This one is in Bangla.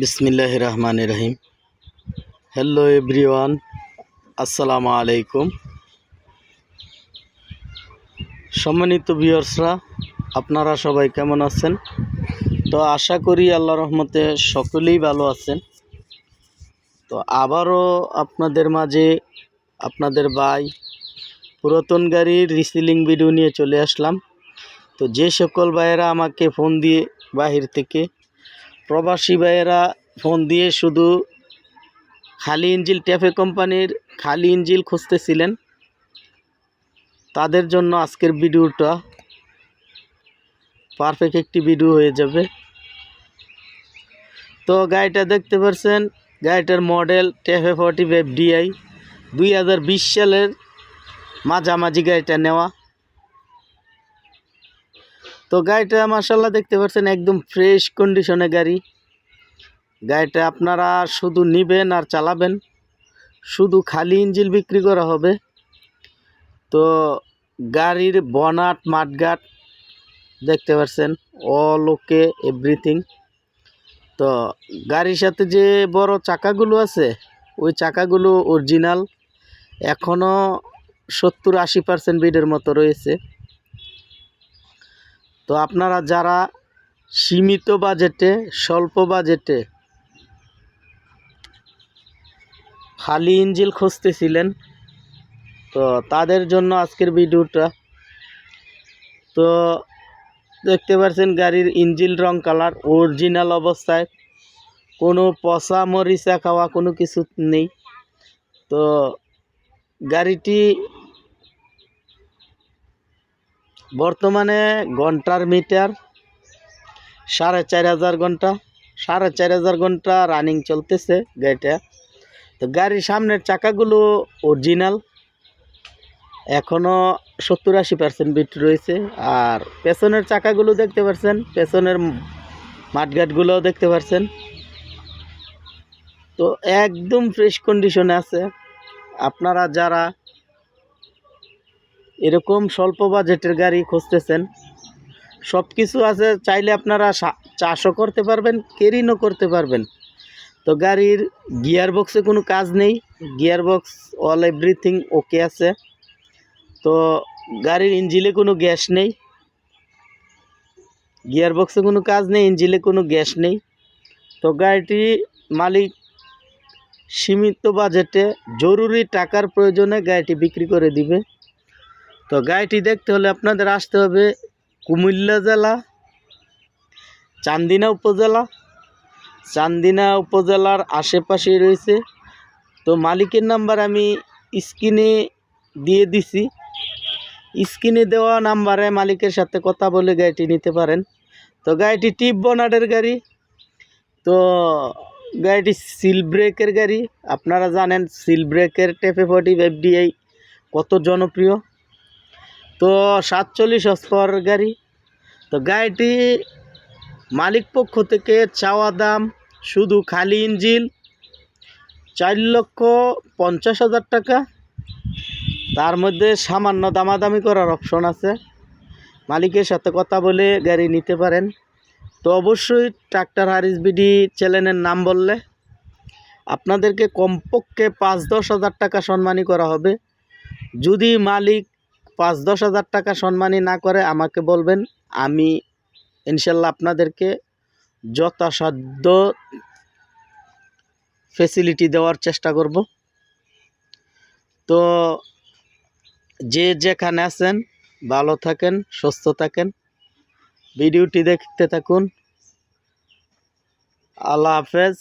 বিসমিল্লাহ রহমান রহিম হ্যালো এভরিওয়ান আসসালামু আলাইকুম। সম্মানিত ভিউয়ার্সরা আপনারা সবাই কেমন আছেন? তো আশা করি আল্লাহ রহমতে সকলেই ভালো আছেন। তো আবারও আপনাদের মাঝে আপনাদের ভাই পুরাতন গাড়ির রিসিলিং ভিডিও নিয়ে চলে আসলাম। তো যে সকল ভাইয়েরা আমাকে ফোন দিয়ে বাহির থেকে প্রবাসী ভাইয়েরা, ফোন দিয়ে শুধু খালি ইঞ্জিল ট্যাফে কোম্পানির খালি ইঞ্জিল খুঁজতেছিলেন। তাদের জন্য আজকের ভিডিওটা পারফেক্ট একটি ভিডিও হয়ে যাবে। তো গাড়িটা দেখতে পাচ্ছেন গাড়িটার model TAFE forty five DI দুই হাজার বিশ সালের মাঝামাঝি গাড়িটা নেওয়া। তো গাড়িটা মাসাল্লাহ দেখতে পাচ্ছেন, একদম ফ্রেশ কন্ডিশনে গাড়ি। গাড়িটা আপনারা শুধু নিবেন আর চালাবেন, শুধু খালি ইঞ্জিল বিক্রি করা হবে। তো গাড়ির বনাট মাঠগাট দেখতে পাচ্ছেন অল ওকে এভরিথিং তো গাড়ির সাথে যে বড় চাকাগুলো আছে, ওই চাকাগুলো অরিজিনাল এখনও সত্তর আশি পার্সেন্ট বিডের মতো রয়েছে। তো আপনারা যারা সীমিত বাজেটে, স্বল্প বাজেটে খালি ইঞ্জিল খুঁজতেছিলেন, তো তাদের জন্য আজকের ভিডিওটা। তো দেখতে পাচ্ছেন গাড়ির ইঞ্জিল রং কালার, অরিজিনাল অবস্থায়। কোনো পচা মরিচা খাওয়া কোনো কিছু নেই। তো গাড়িটি বর্তমানে ঘণ্টার মিটার সাড়ে চার হাজার ঘণ্টা, সাড়ে চার হাজার ঘণ্টা রানিং চলতেছে গাড়িটা। তো গাড়ির সামনের চাকাগুলো অরিজিনাল এখনও সত্তর আশি পার্সেন্ট বিট রয়েছে। আর পেছনের চাকাগুলো দেখতে পাচ্ছেন পেছনের মাঠঘাটগুলোও দেখতে পাচ্ছেন তো একদম ফ্রেশ কন্ডিশনে আছে। আপনারা যারা এরকম স্বল্প বাজেটের গাড়ি খুঁজতেছেন। সব কিছু আছে, চাইলে আপনারা চাষও করতে পারবেন, কেরিনও করতে পারবেন। তো গাড়ির গিয়ার বক্সে কোনো কাজ নেই। Gear box all everything okay আছে। তো গাড়ির ইঞ্জিলে কোনো গ্যাস নেই। গিয়ার বক্সে কোনো কাজ নেই ইঞ্জিলে কোনো গ্যাস নেই। তো গাড়িটি মালিক সীমিত বাজেটে জরুরি টাকার প্রয়োজনে গাড়িটি বিক্রি করে দিবে। তো গাড়িটি দেখতে হলে আপনাদের আসতে হবে কুমিল্লা জেলা, চান্দিনা উপজেলা। চান্দিনা উপজেলার আশেপাশে রয়েছে। তো মালিকের নাম্বার আমি স্ক্রিনে দিয়ে দিছি। স্ক্রিনে দেওয়া নাম্বারে মালিকের সাথে কথা বলে গাড়িটি নিতে পারেন। তো গাড়িটি টিপ বনাটের গাড়ি। তো গাড়িটি সিল ব্রেকের গাড়ি। আপনারা জানেন সিল ব্রেকের টেপে ফর্টি এফডিআই কত জনপ্রিয়। তো সাতচল্লিশ হসপাওয়ার গাড়ি। তো গাড়িটি মালিক পক্ষ থেকে চাওয়া দাম শুধু খালি ইঞ্জিল চার লক্ষ পঞ্চাশ হাজার টাকা। তার মধ্যে সামান্য দামাদামি করার অপশন আছে। মালিকের সাথে কথা বলে গাড়ি নিতে পারেন। তো অবশ্যই ট্রাক্টর হারিস বিডি চ্যানেলের নাম বললে আপনাদেরকে কমপক্ষে পাঁচ দশ হাজার টাকা সম্মানী করা হবে। যদি মালিক পাঁচ, দশ হাজার টাকা সম্মানী না করে আমাকে বলবেন, আমি ইনশাল্লাহ আপনাদেরকে যথাসাধ্য ফেসিলিটি দেওয়ার চেষ্টা করব। তো যে যেখানে আছেন, ভালো থাকেন, সুস্থ থাকেন। ভিডিওটি দেখতে থাকুন। আল্লাহ হাফেজ।